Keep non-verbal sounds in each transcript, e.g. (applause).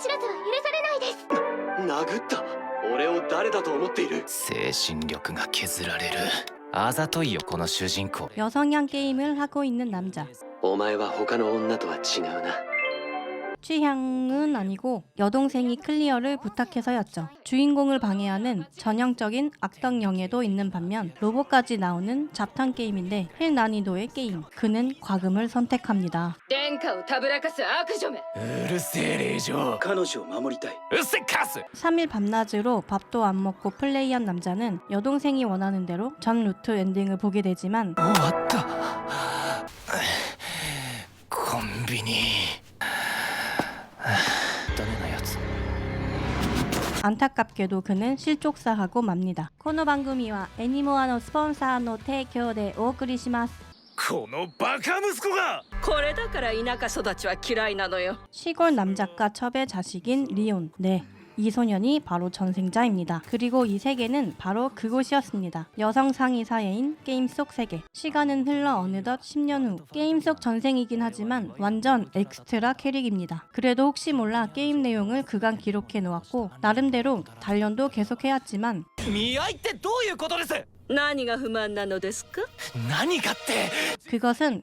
知らずは許されないです殴った俺を誰だと思っている精神力が削られるあざといよこの主人公 여성향 게임을 하고 있는 남자. お前は他の女とは違うな 취향은 아니고 여동생이 클리어를 부탁해서였죠. 주인공을 방해하는 전형적인 악덕 영예도 있는 반면 로봇까지 나오는 잡탕 게임인데 힐 난이도의 게임. 그는 과금을 선택합니다. 殿下をたぶらかす悪女めうるせえ令嬢彼女を守りたいうっせカス 3일 밤낮으로 밥도 안 먹고 플레이한 남자는 여동생이 원하는 대로 전 루트 엔딩을 보게 되지만 終わった 안타깝게도 그는 실족사하고 맙니다. 코노 방금이와 애니모아노 스폰사노 테이크でお送りします.このバカ息子がこれだから田舎育ちは嫌いなのよ 시골 남작가 첩의 자식인 리온. 네. 이 소년이 바로 전생자입니다. 그리고 이 세계는 바로 그곳이었습니다. 여성 상위 사회인 게임 속 세계. 시간은 흘러 어느덧 10년 후. 게임 속 전생이긴 하지만 완전 엑스트라 캐릭입니다. 그래도 혹시 몰라 게임 내용을 그간 기록해 놓았고 나름대로 단련도 계속해왔지만 見合いってどういうことです何が不満なのですか何かって 그것은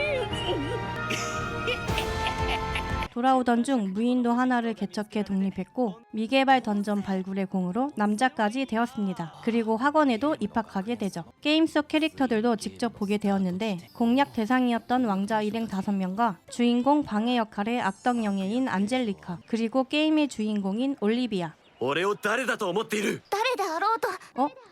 돌아오던 중 무인도 하나를 개척해 독립했고 미개발 던전 발굴의 공으로 남자까지 되었습니다. 그리고 학원에도 입학하게 되죠. 게임 속 캐릭터들도 직접 보게 되었는데 공략 대상이었던 왕자 일행 5명과 주인공 방해 역할의 악덕 영예인 안젤리카 그리고 게임의 주인공인 올리비아 俺を誰だと思っている誰であろうと 어?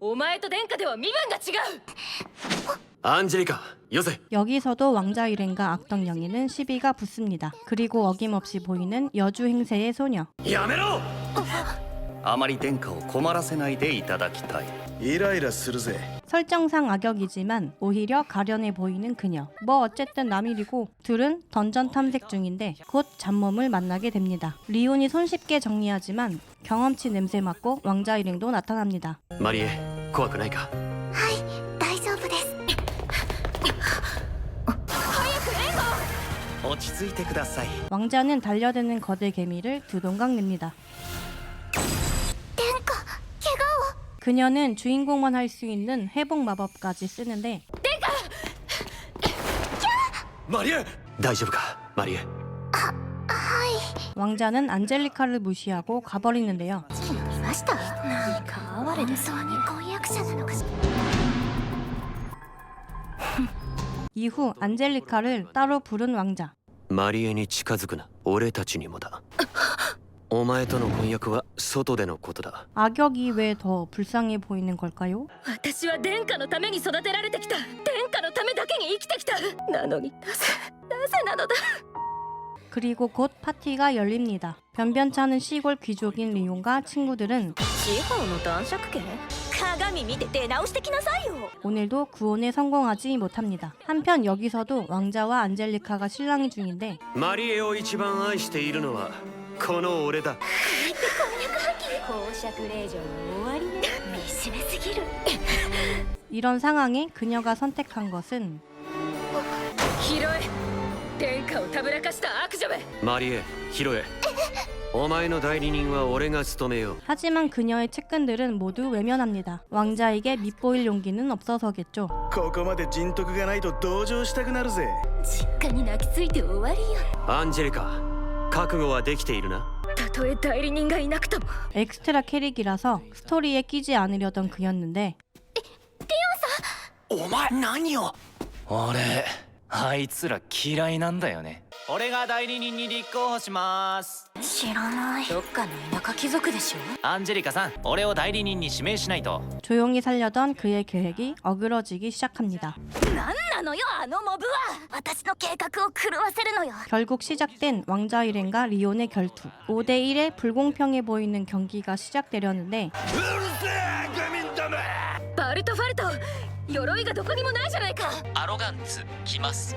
お前と殿下では身分が違うアンジェリカよせ 여기서도 왕자 일행과 악덕 영예는 시비가 붙습니다. 그리고 어김없이 보이는 여주 행세의 소녀. やめろ あまり殿下を困らせないでいただきたいイライラするぜ 설정상 악역이지만 오히려 가련해 보이는 그녀. 뭐 어쨌든 남일이고 둘은 던전 탐색 중인데 곧 잡몸을 만나게 됩니다. 리온이 손쉽게 정리하지만 경험치 냄새 맡고 왕자 일행도 나타납니다. マリエ怖くないか大丈夫です落ち着いてください 왕자는 달려드는 거대 개미를 두 동강 냅니다. 그녀는 주인공만 할 수 있는 회복 마법까지 쓰는데 マリエ大丈夫かマリエ 왕자는 안젤리카를 무시하고 가버리는데요. 好(laughs) きの見ましたなんか哀れでそうに婚約者なのかしら 이후 안젤리카를 따로 부른 왕자. マリエに近づくな俺たちにもだ お前との婚約は外でのことだ 악역이 왜 더 불쌍해 보이는 걸까요? 私は殿下のために育てられてきた殿下のためだけに生きてきたなのになぜなぜなのだ 그리고 곧 파티가 열립니다. 변변찮은 시골 귀족인 리온과 친구들은 地方の男爵家鏡見て出直してきなさいよ 오늘도 구원에 성공하지 못합니다. 한편 여기서도 왕자와 안젤리카가 실랑이 중인데 マリエを一番愛しているのは この俺だ公爵令嬢の終わりね惨めすぎる 이런 상황에 그녀가 선택한 것은 拾え殿下をたぶらかした悪女めマリエヒロエお前の代理人は俺が務めよう 하지만 그녀의 측근들은 모두 외면합니다. 왕자에게 밉보일 용기는 없어서겠죠. ここまで人徳がないと同情したくなるぜ実家に泣きついて終わりよアンジェリカ 覚悟はできているなたとえ代理人がいなくとも 엑스트라 캐릭이라서 스토리에 끼지 않으려던 그였는데 お前何を俺あいつら嫌いなんだよね 俺が代理人に立候補します知らないどっかの田舎貴族でしょアンジェリカさん俺を代理人に指名しないと 조용히 살려던 그의 계획이 어그러지기 시작합니다. なんなのよあのモブは私の計画を狂わせるのよ 결국 시작된 왕자 일행과 리온의 결투. 5대1의 불공평해 보이는 경기가 시작되려는데 バルトファルト鎧がどこにもないじゃないかアロガンツ来ます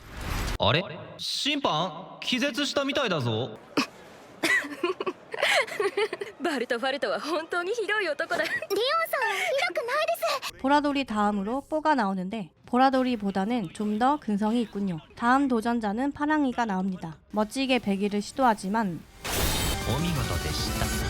あれ審判気絶したみたいだぞバルトファルトは本当にひどい男だリオ(laughs) (laughs) ンさんはひどくないです 보라돌이 다음으로 뽀가 나오는데 보라돌이보다는 좀 더 근성이 있군요. 다음 도전자는 파랑이가 나옵니다. 멋지게 배기를 시도하지만 お見事でした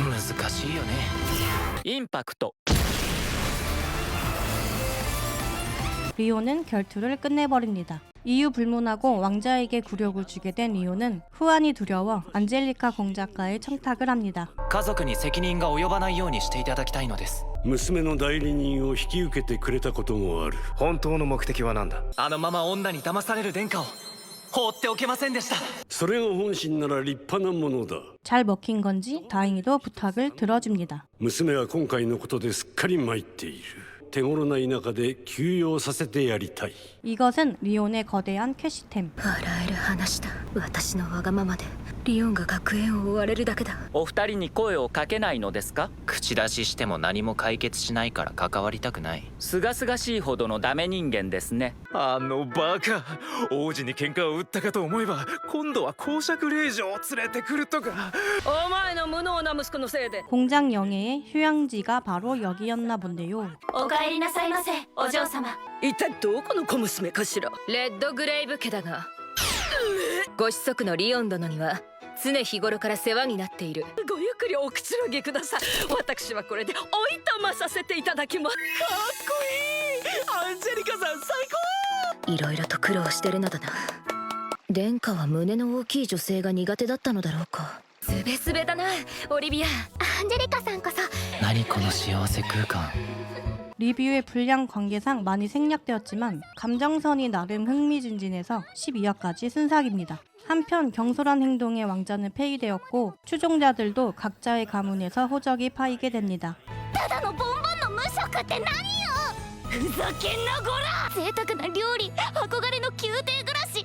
難しいよねインパクト 리오는 결투를 끝내버립니다. 이유 불문하고 왕자에게 굴욕을 주게 된 리오는 후안이 두려워 안젤리카 공작가에 청탁을 합니다. 家族に責任が及ばないようにしていただきたいのです娘の代理人を引き受けてくれたこともある本当の目的は何だあのまま女に騙される殿下を 放っておけませんでしたそれが本心なら立派なものだ 잘 먹힌 건지 다행히도 부탁을 들어줍니다. 娘は今回のことですっかり参っている手頃な田舎で休養させてやりたい 이것은 리온의 거대한 캐시템. 笑える話だ私のわがままで リオンが学園を追われるだけだお二人に声をかけないのですか口出ししても何も解決しないから関わりたくないすがすがしいほどのダメ人間ですねあのバカ王子に喧嘩を売ったかと思えば今度は公爵令嬢を連れてくるとかお前の無能な息子のせいで 공장 영예의 휴양지가 바로 여기였나 본데요. お帰りなさいませお嬢様一体どこの小娘かしらレッドグレイブ家だがご子息のリオン殿には 常日頃から世話になっている。ごゆっくりおくつろぎください。私はこれでおいとまさせていただきます。かっこいい。アンジェリカさん最高。いろいろと苦労してるのだな。殿下は胸の大きい女性が苦手だったのだろうか。すべすべだなオリビア。アンジェリカさんこそ。何この幸せ空間 리뷰의 분량 관계상 많이 생략되었지만 감정선이 나름 흥미진진해서 12화까지 순삭입니다. 한편 경솔한 행동의 왕자는 폐위되었고 추종자들도 각자의 가문에서 호적이 파이게 됩니다. ただのボンボンの無職って何よふざけんなこら贅沢な料理憧れの宮廷暮らし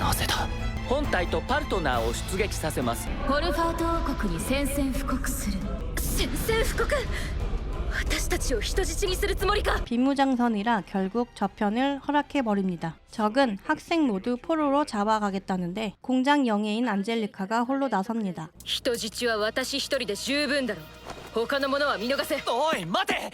なぜだ本体とパルトナーを出撃させますホルファート王国に宣戦布告する宣戦布告私たちを人質にするつもりか 비무장선이라 결국 저편을 허락해버립니다. 적은 학생 모두 포로로 잡아가겠다는데 공장 영예인 안젤리카가 홀로 나섭니다. 人質は私一人で十分だろう他の者は見逃せおい待て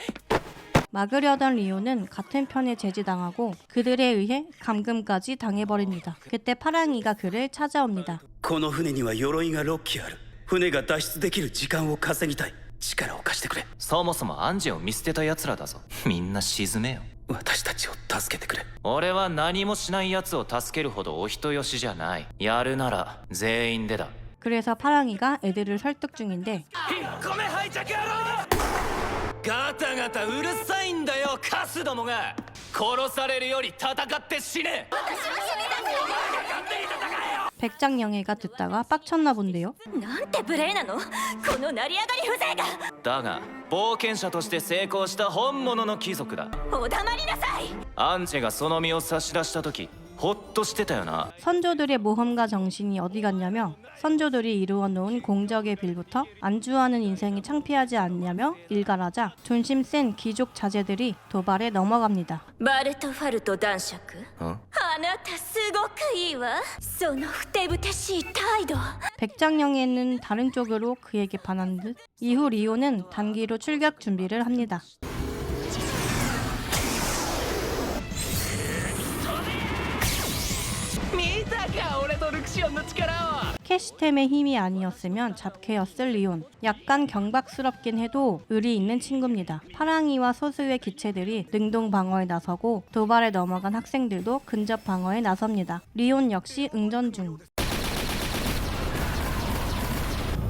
막으려던 리오는 같은 편에 제지당하고 그들에 의해 감금까지 당해버립니다. 그때 파랑이가 그를 찾아옵니다. この船には鎧が6機ある船が脱出できる時間を稼ぎたい力を貸してくれそもそもアンジェを見捨てた奴らだぞみんな沈めよ私たちを助けてくれ俺は何もしない奴を助けるほどお人よしじゃないやるなら全員でだ 그래서 파랑이가 애들을 설득 중인데 ごめんハイジャク野郎 ガタガタうるさいんだよカスどもが殺されるより戦って死ね 백장영예가 듣다가 빡쳤나 본데요. なんて無礼なのこの成り上がり風情がだが冒険者として成功した本物の貴族だお黙りなさいアンジェがその身を差し出した時ホッとしてたよな 선조들의 모험가 정신이 어디 갔냐며 선조들이 이루어 놓은 공적의 빌부터 안주하는 인생이 창피하지 않냐며 일갈하자 존심 센 귀족 자제들이 도발에 넘어갑니다. バルトファルト男爵んあなたすごくいいわそのふてぶてしい態度 백장영예는 다른 쪽으로 그에게 반한 듯 이후 리오는 단기로 출격 준비를 합니다. 캐시템의 힘이 아니었으면 잡캐였을 리온. 약간 경박스럽긴 해도 의리 있는 친구입니다. 파랑이와 소수의 기체들이 능동 방어에 나서고 도발에 넘어간 학생들도 근접 방어에 나섭니다. 리온 역시 응전 중.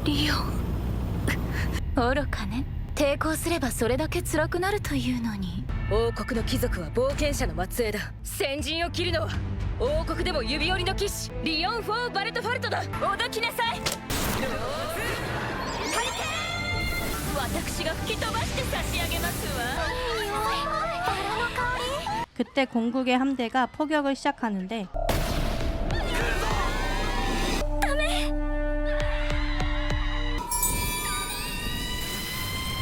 リオ愚(laughs) かね抵抗すればそれだけ辛くなるというのに 王国の貴族は冒険者の末裔だ先陣を切るのは王国でも指折りの騎士リオン・フォー・バルトファルトだおどきなさい私が吹き飛ばして差し上げますわ 그때 공국의 함대가 포격을 시작하는데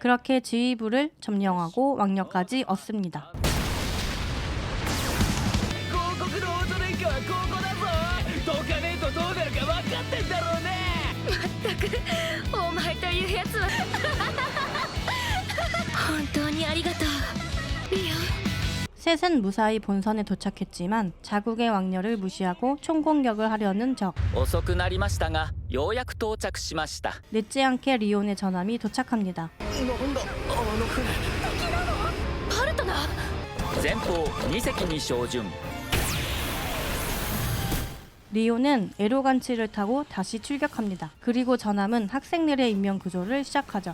그렇게 지휘부를 점령하고 왕력까지 얻습니다. (laughs) 셋은 무사히 본선에 도착했지만 자국의 왕녀를 무시하고 총공격을 하려는 적. 遅くなりましたがようやく到着しました 늦지 않게 리온의 전함이 도착합니다. パルトナ前方2隻に照準 리온은 에로간치를 타고 다시 출격합니다. 그리고 전함은 학생들의 인명 구조를 시작하죠.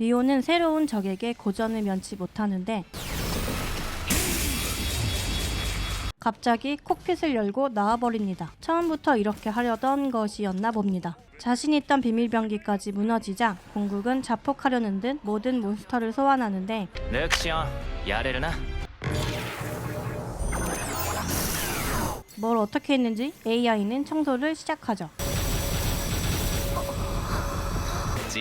리오는 새로운 적에게 고전을 면치 못하는데 갑자기 콕핏을 열고 나와버립니다. 처음부터 이렇게 하려던 것이었나 봅니다. 자신 있던 비밀병기까지 무너지자 공국은 자폭하려는 듯 모든 몬스터를 소환하는데 뭘 어떻게 했는지 AI는 청소를 시작하죠.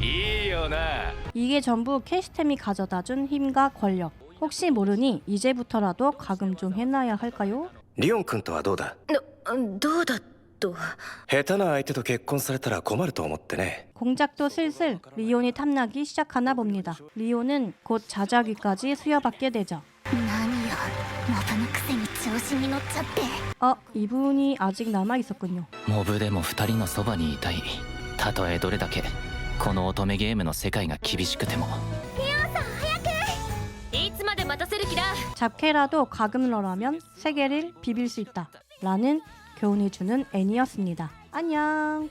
いよな 이게 전부 캐시템이 가져다준 힘과 권력. 혹시 모르니 이제부터라도 가금 좀 해놔야 할까요? リオン君とはどうだどどうだと下手な相手と結婚されたら困ると思ってね 공작도 슬슬 리온이 탐나기 시작하나 봅니다. 리온은 곧 자자귀까지 수여받게 되죠. 何よ元のくせに調子に乗っちゃって 어, 이분이 아직 남아 있었군요. モブでも2人のそばにいたいたとえどれだけ この乙女ゲームの世界が厳しくてもいつまで待たせる気だ 잡캐라도 가금러라면 세계를 비빌 수 있다. 라는 교훈을 주는 애니였습니다. 안녕.